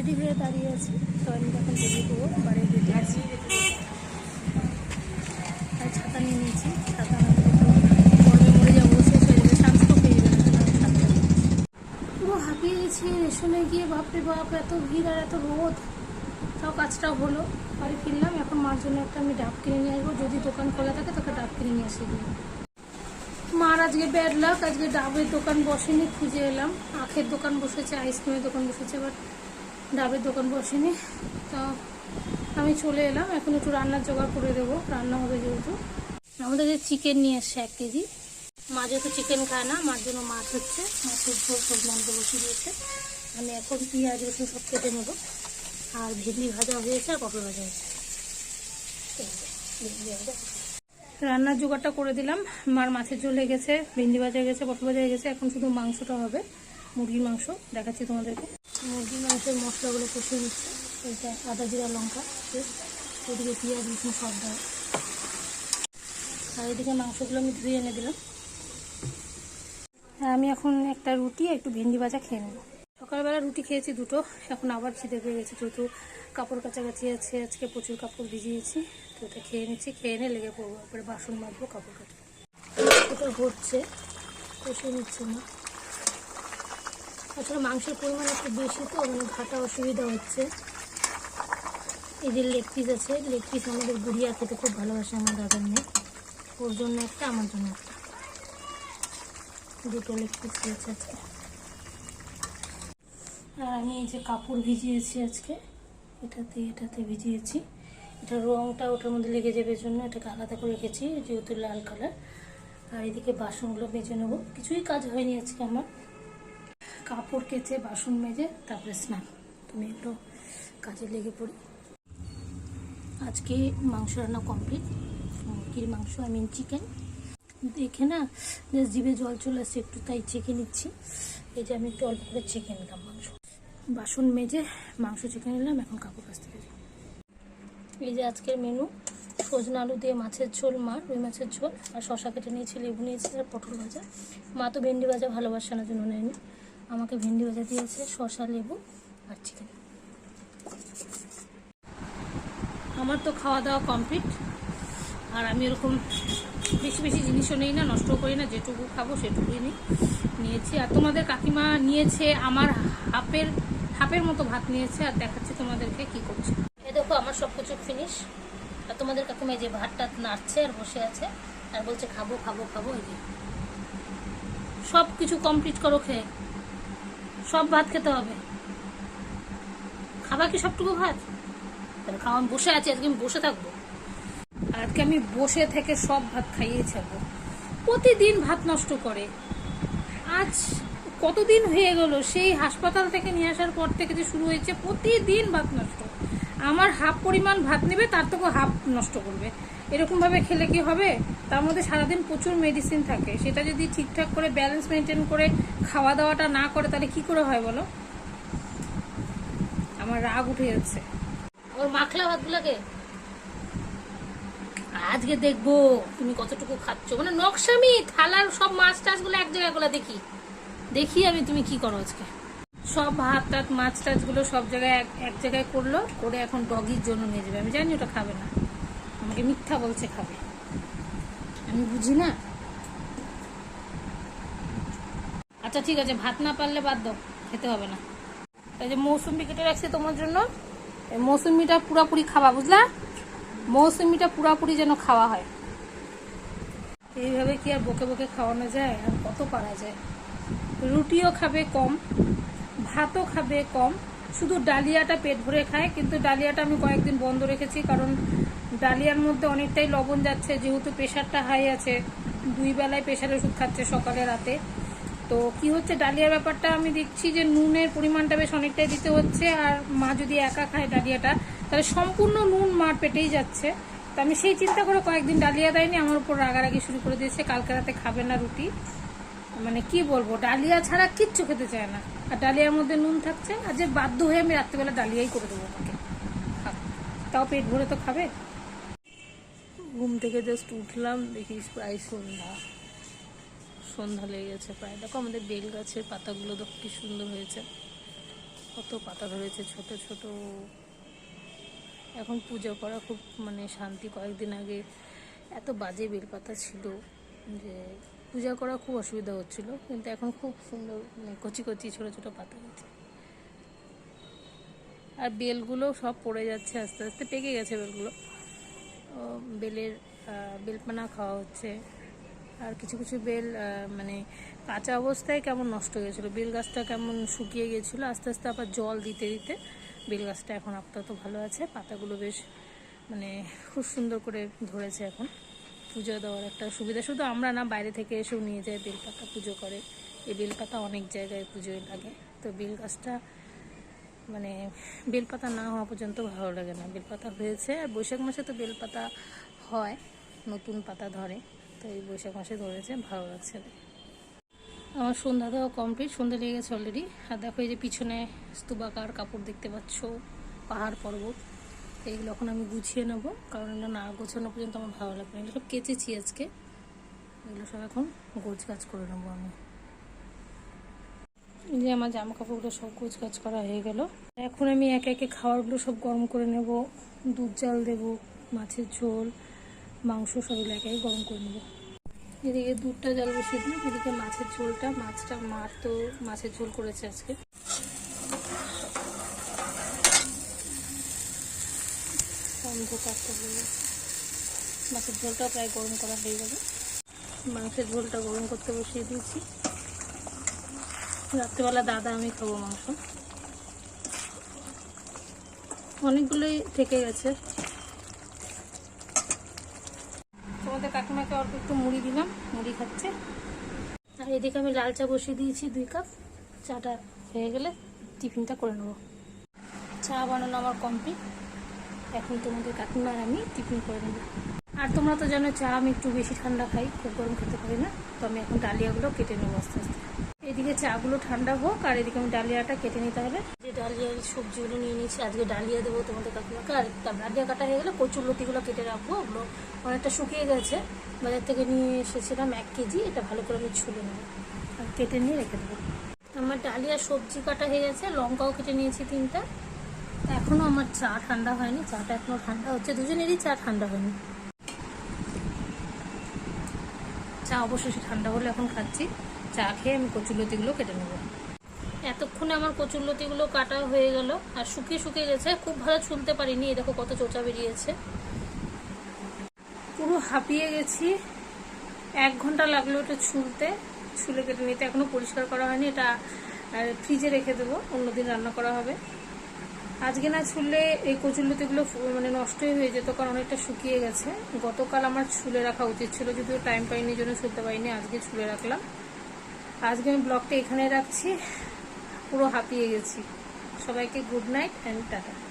Ready হয়ে দাঁড়িয়ে আছি। তো আমি এখন বেরিয়ে দেবো বাড়ির গেটে আছি। আর ছাতা নিয়ে নিয়েছি। ছাতা যাব গেছি, রেশনে গিয়ে, বাপরে বাপ, এত ভিড় আর এত রোদ। তাও কাজটা হলো। বাড়ি ফিরলাম, এখন মার জন্য একটা আমি ডাব কিনে নিয়ে আসব। যদি দোকান খোলা থাকে, তাকে ডাব কিনে নিয়ে আসে গিয়ে মার আজকে ব্যাড লাক আজকে ডাবের দোকান বসেনি, খুঁজে এলাম। আখের দোকান বসেছে আইসক্রিমের দোকান বসেছে বাট ডাবের দোকান বসেনি। তো আমি চলে এলাম। এখন একটু রান্নার জোগাড় করে দেবো। রান্না হবে যেহেতু। আমাদের যে চিকেন নিয়ে এসছে এক কেজি। মা যেহেতু চিকেন খায় না, মার জন্য মাছ হচ্ছে। মাছের ঝোল সব মন্দ বসিয়ে দিয়েছে। আমি এখন পেঁয়াজ, রসুন সব কেটে নেব। আর ভেন্ডি ভাজা হয়েছে আর পটল ভাজা হয়েছে। রান্নার জোগাড়টা করে দিলাম। মার মাছের ঝোল হয়ে গেছে, ভেন্ডি ভাজা হয়ে গেছে, পটল ভাজা হয়ে গেছে। এখন শুধু মাংসটা হবে, মুরগির মাংস। দেখাচ্ছি তোমাদেরকে। মুরগির মাংসের মশলাগুলো কষিয়ে নিচ্ছে। এটা আদা জিরা লঙ্কা ওদিকে পেঁয়াজ, রসুন, সব দেওয়া। আর এদিকে মাংসগুলো আমি ধুয়ে এনে দিলাম। আমি এখন একটা রুটি একটু ভেন্ডি ভাজা খেয়ে নেব। সকালবেলা রুটি খেয়েছি দুটো, এখন আবার খিদে পেয়ে গেছে। যেহেতু কাপড় কাছাকাছি আছে, আজকে প্রচুর কাপড় ভিজিয়েছি, তো ওটা খেয়ে নিচ্ছি। খেয়ে নিয়ে লেগে পড়ব, তারপরে বাসন মাজবো, কাপড় কাচবো। ওটা হচ্ছে কষে নিচ্ছে না আসলে মাংসের পরিমাণ একটু বেশি, তো মানে ঘাটা অসুবিধা হচ্ছে। এই যে লেগ পিস আছে লেগ পিস আমাদের গুড়িয়া খেতে খুব ভালোবাসে আমার দাদার মেয়ে। ওর জন্য একটা, আমার জন্য একটা। দুটো লেগ পিস দিয়েছে আজকে। আর আমি এই যে কাপড় ভিজিয়েছি আজকে। এটাতে এটাতে ভিজিয়েছি। এটা রঙটা ওটার মধ্যে লেগে যাবে জন্য এটাকে আলাদা করে রেখেছি, যেহেতু লাল কালার আর এদিকে বাসনগুলো বেজে নেব। কিছুই কাজ হয়নি আজকে আমার। কাপড় কেচে, বাসন মেজে, তারপরে স্নান। তুমি একটু কাজে লেগে পড়ি। আজকে মাংস রান্না কমপ্লিট মুরগির মাংস আই মিন চিকেন দেখে না, যে জিভে জল চলে আসছে, একটু তাই চেখে নিচ্ছি। এই যে আমি একটু অল্প করে চেখে নিলাম মাংস। বাসন মেজে, মাংস চেখে নিলাম, এখন কাপড় কাচতে গেছি। এই যে আজকের মেনু সজনা আলু দিয়ে মাছের ঝোল, মা রুই মাছের ঝোল, আর শশা কেটে নিয়েছি, লেবু নিয়েছি, আর পটল ভাজা। মা তো ভেন্ডি ভাজা ভালোবাসে না, জন্য নেয়নি। আমাকে ভেন্ডি ভাজা দিয়েছে শশা লেবু আর চিকেন আমার তো খাওয়া দাওয়া কমপ্লিট আর আমি এরকম বেশি বেশি জিনিসও নেই না নষ্ট করি না, যেটুকু খাব সেটুকুই নিই। নিয়েছি। আর তোমাদের কাকিমা নিয়েছে আমার হাফের হাফের মতো ভাত নিয়েছে, আর দেখাচ্ছি তোমাদেরকে কি করছে। এ দেখো, আমার সব কিছু ফিনিশ আর তোমাদের কাকিমা যে ভাতটা নাড়ছে আর বসে আছে, আর বলছে, খাব খাব খাব, এই যে। সব কিছু কমপ্লিট করো খেয়ে। সব ভাত খেতে হবে। খাবা কি সবটুকু ভাত? তাহলে খাওয়া বসে আছি, আজকে আমি বসে থাকব। আজকে আমি বসে থেকে সব ভাত খাইয়ে ছাড়বো। প্রতিদিন ভাত নষ্ট করে। আজ কতদিন হয়ে গেল, সেই হাসপাতাল থেকে নিয়ে আসার পর থেকে যে শুরু হয়েছে, প্রতিদিন ভাত নষ্ট। আমার হাফ পরিমাণ ভাত নেবে, তার থেকে হাফ নষ্ট করবে। এরকমভাবে খেলে কি হবে? তার মধ্যে সারাদিন প্রচুর মেডিসিন থাকে। সেটা যদি ঠিকঠাক করে ব্যালেন্স মেনটেন করে, খাওয়া দাওয়াটা না করে, তাহলে কি করে হয় বলো? আমার রাগ উঠে যাচ্ছে। ওর মাখলা ভাতগুলোকে? আজকে দেখব, তুমি কতটুকু খাচ্ছ? মানে নকশামি, থালার সব মাছ টাছগুলো এক জায়গায়গুলো দেখি। দেখি আমি তুমি কি করো আজকে। সব ভাত টাত, মাছ টাছগুলো সব জায়গায় এক জায়গায় করল, করে এখন ডগির জন্য নিয়ে যাবে। আমি জানি ওটা খাবে না। আমাকে মিথ্যা বলছে খাবে। আমি বুঝি না? আচ্ছা ঠিক আছে, ভাত না পারলে বাদ দাও, খেতে হবে না। এই যে মৌসুমি কেটে রাখছি তোমার জন্য মৌসুমিটা পুরোপুরি খাওয়া বুঝলা? মৌসুমিটা পুরোপুরি যেন খাওয়া হয়। এইভাবে কি আর বকে বকে খাওয়ানো যায়? আর কত পারা যায়? রুটিও খাবে কম, ভাতও খাবে কম। শুধু ডালিয়াটা পেট ভরে খায়, কিন্তু ডালিয়াটা আমি কয়েকদিন বন্ধ রেখেছি, কারণ ডালিয়ার মধ্যে অনেকটাই লবণ যাচ্ছে, যেহেতু প্রেশারটা হাই আছে, দুই বেলায় প্রেশার ওষুধ খাচ্ছে সকালে রাতে। তো কি হচ্ছে, ডালিয়ার ব্যাপারটা আমি দেখছি যে নুনের পরিমাণটা বেশ অনেকটাই দিতে হচ্ছে, আর মা যদি একা খায় ডালিয়াটা, তাহলে সম্পূর্ণ নুন মার পেটেই যাচ্ছে। তো আমি সেই চিন্তা করে কয়েকদিন ডালিয়া দেয়নি, আমার উপর রাগারাগি শুরু করে দিয়েছে, কালকে রাতে খাবে না রুটি। মানে কি বলব, ডালিয়া ছাড়া কিচ্ছু খেতে চায় না। আর ডালিয়ার মধ্যে নুন থাকছে আর যে বাধ্য হয়ে আমি রাত্রিবেলা ডালিয়াই করে দেবো খাক। তাও পেট ভরে তো খাবে? ঘুম থেকে জাস্ট উঠলাম দেখিস প্রায় সন্ধ্যা। সন্ধ্যা লেগে গেছে প্রায়। দেখো আমাদের বেল গাছের পাতাগুলো দেখো কি সুন্দর হয়েছে। কত পাতা ধরেছে ছোট ছোট। এখন পুজো করা খুব মানে শান্তি। কয়েকদিন আগে এত বাজে বেলপাতা ছিল যে পূজা করা খুব অসুবিধা হচ্ছিল, কিন্তু এখন খুব সুন্দর মানে কচি কচি ছোট ছোট পাতা গেছে আর বেলগুলো সব পড়ে যাচ্ছে আস্তে আস্তে। পেকে গেছে বেলগুলো। বেলের বেলপানা খাওয়া হচ্ছে। আর কিছু কিছু বেল মানে কাঁচা অবস্থায় কেমন নষ্ট হয়ে গেছিল? বেল গাছটা কেমন শুকিয়ে গিয়েছিল আস্তে আস্তে আবার জল দিতে দিতে বেল গাছটা এখন আপাতত ভালো আছে। পাতাগুলো বেশ মানে খুব সুন্দর করে ধরেছে এখন। পুজো দেওয়ার একটা সুবিধা। শুধু আমরা না, বাইরে থেকে এসেও নিয়ে যায় বেলপাতা পুজো করে। এই বেলপাতা অনেক জায়গায় পুজোয় লাগে। তো বেল গাছটা মানে বেলপাতা না হওয়া পর্যন্ত ভালো লাগে না। বেলপাতা হয়েছে, আর বৈশাখ মাসে তো বেলপাতা হয়, নতুন পাতা ধরে, তো এই বৈশাখ মাসে ধরেছে, ভালো লাগছে। আমার সন্ধ্যা দেওয়া কমপ্লিট সন্ধ্যা লেগে গেছে অলরেডি আর দেখো এই যে পিছনে স্তূপাকার কাপড় দেখতে পাচ্ছ, পাহাড় পর্বত এইগুলো এখন আমি গুছিয়ে নেব, কারণ এগুলো না গোছানো পর্যন্ত আমার ভালো লাগবে না। এগুলো সব কেচেছি আজকে। এগুলো সব এখন গোছ গাছ করে নেব আমি। যে আমার জামা কাপড়গুলো সব গাছ করা হয়ে গেল। এখন আমি একে একে খাবারগুলো সব গরম করে নেব। দুধ জাল দেব, মাছের ঝোল, মাংস সব একে গরম করে নেব। এদিকে দুধটা জল বসিয়ে দিই এদিকে মাছের ঝোলটা। মাছটা মার তো মাছের ঝোল করেছে আজকে। কাটতে মাছের ঝোলটা প্রায় গরম করা হয়ে গেল। মাংসের ঝোলটা গরম করতে বসিয়ে দিয়েছি। রাত্রেবেলা দাদা আমি খাব মাংস। অনেকগুলোই থেকে গেছে। তোমাদের কাকিমাকে অল্প একটু মুড়ি দিলাম, মুড়ি খাচ্ছে। আর এদিকে আমি লাল চা বসিয়ে দিয়েছি দুই কাপ। চাটা হয়ে গেলে টিফিনটা করে নেব। চা বানানো আমার কমপ্লিট। এখন তোমাদের কাকিমার আমি টিফিন করে নেব। আর তোমরা তো জানো, চা আমি একটু বেশি ঠান্ডা খাই, খুব গরম খেতে পারি না। তো আমি এখন ডালিয়াগুলো কেটে নেব আস্তে আস্তে। এদিকে চাগুলো ঠান্ডা হোক আর এদিকে আমি ডালিয়াটা কেটে নিতে হবে। যে ডালিয়ার সবজিগুলো নিয়ে নিয়েছি আজকে ডালিয়া দেবো তোমাদের কাকিমাকে। আর তার ডালিয়া কাটা হয়ে গেলে কচুর লতিগুলো কেটে রাখব ওগুলো অনেকটা শুকিয়ে গেছে। বাজার থেকে নিয়ে এসেছিলাম এক কেজি এটা ভালো করে আমি ছুলে নেব। আর কেটে নিয়ে রেখে দেবো। আমার ডালিয়া সবজি কাটা হয়ে গেছে লঙ্কাও কেটে নিয়েছি তিনটা। এখনও আমার চা ঠান্ডা হয়নি চাটা এখনও ঠান্ডা হচ্ছে দুজনেরই চা ঠান্ডা হয়নি। চা অবশ্যই ঠান্ডা হলে এখন খাচ্ছি। চা খেয়ে আমি কচুলতিগুলো কেটে নেব। এতক্ষণে আমার কচুরলতিগুলো কাটা হয়ে গেল আর শুকিয়ে শুকিয়ে গেছে। খুব ভালো ছুলতে পারিনি এই দেখো কত চোচা বেরিয়েছে। পুরো হাঁপিয়ে গেছি। এক ঘণ্টা লাগল এটা ছুলতে। ছুলে কেটে নিতে এখনও পরিষ্কার করা হয়নি। এটা ফ্রিজে রেখে দেবো অন্যদিন রান্না করা হবে। আজকে না ছুললে এই কচুরলতিগুলো মানে নষ্টই হয়ে যেত কারণ অনেকটা শুকিয়ে গেছে। গতকাল আমার ছুলে রাখা উচিত ছিল যদিও টাইম পাইনি জন্য ছুলতে পারিনি আজকে ছুলে রাখলাম। আজকে আমি ব্লগটা এখানে রাখছি। পুরো হাঁপিয়ে গেছি। সবাইকে গুড নাইট অ্যান্ড টাটা।